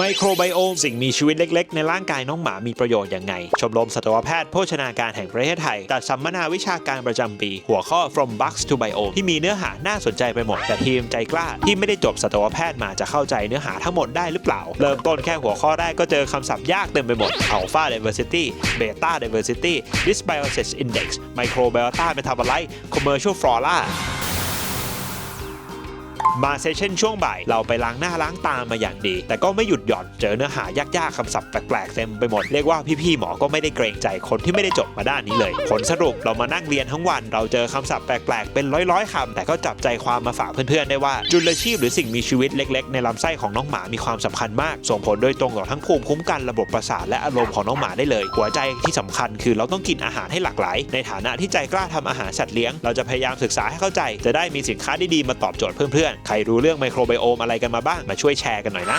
ไมโครไบโอมสิ่งมีชีวิตเล็กๆ ในร่างกายน้องหมามีประโยชน์ยังไง ชมรมสัตวแพทย์โภชนาการแห่งประเทศไทยจัดสัมมนาวิชาการประจำปี หัวข้อ from bugs to biome ที่มีเนื้อหาน่าสนใจไปหมด แต่ทีมใจกล้าที่ไม่ได้จบสัตวแพทย์มาจะเข้าใจเนื้อหาทั้งหมดได้หรือเปล่า เริ่มต้นแค่หัวข้อแรกก็เจอคำศัพท์ยากเต็มไปหมด alpha diversity beta diversity dysbiosis index microbiota metabolite commercial flora มาเซสชั่นช่วงบ่ายเราไปล้างหน้าล้างตามาอย่างดี แต่ก็ไม่หยุดหย่อนเจอเนื้อหายากๆคำศัพท์แปลกๆเต็มไปหมดเรียกว่าพี่ๆหมอก็ไม่ได้เกรงใจคนที่ไม่ได้จบมาด้านนี้เลย ผลสรุปเรามานั่งเรียนทั้งวัน เราเจอคำศัพท์แปลกๆเป็นร้อยๆคำแต่ก็จับใจความมาฝากเพื่อนๆได้ว่าจุลชีพหรือสิ่งมีชีวิตเล็กๆ ในลำไส้ของน้องหมามีความสำคัญมาก ส่งผลโดยตรงต่อทั้งภูมิคุ้มกันระบบประสาทและอารมณ์ของน้องหมาได้เลย หัวใจที่สำคัญคือเราต้องกินอาหารให้หลากหลาย ในฐานะที่ใจกล้าทำอาหารสัตว์เลี้ยง เราจะพยายามศึกษาให้เข้าใจ จะได้มีสินค้าดีๆมาตอบโจทย์เพื่อนๆใครรู้เรื่องไมโครไบโอมอะไรกันมาบ้างมาช่วยแชร์กันหน่อยนะ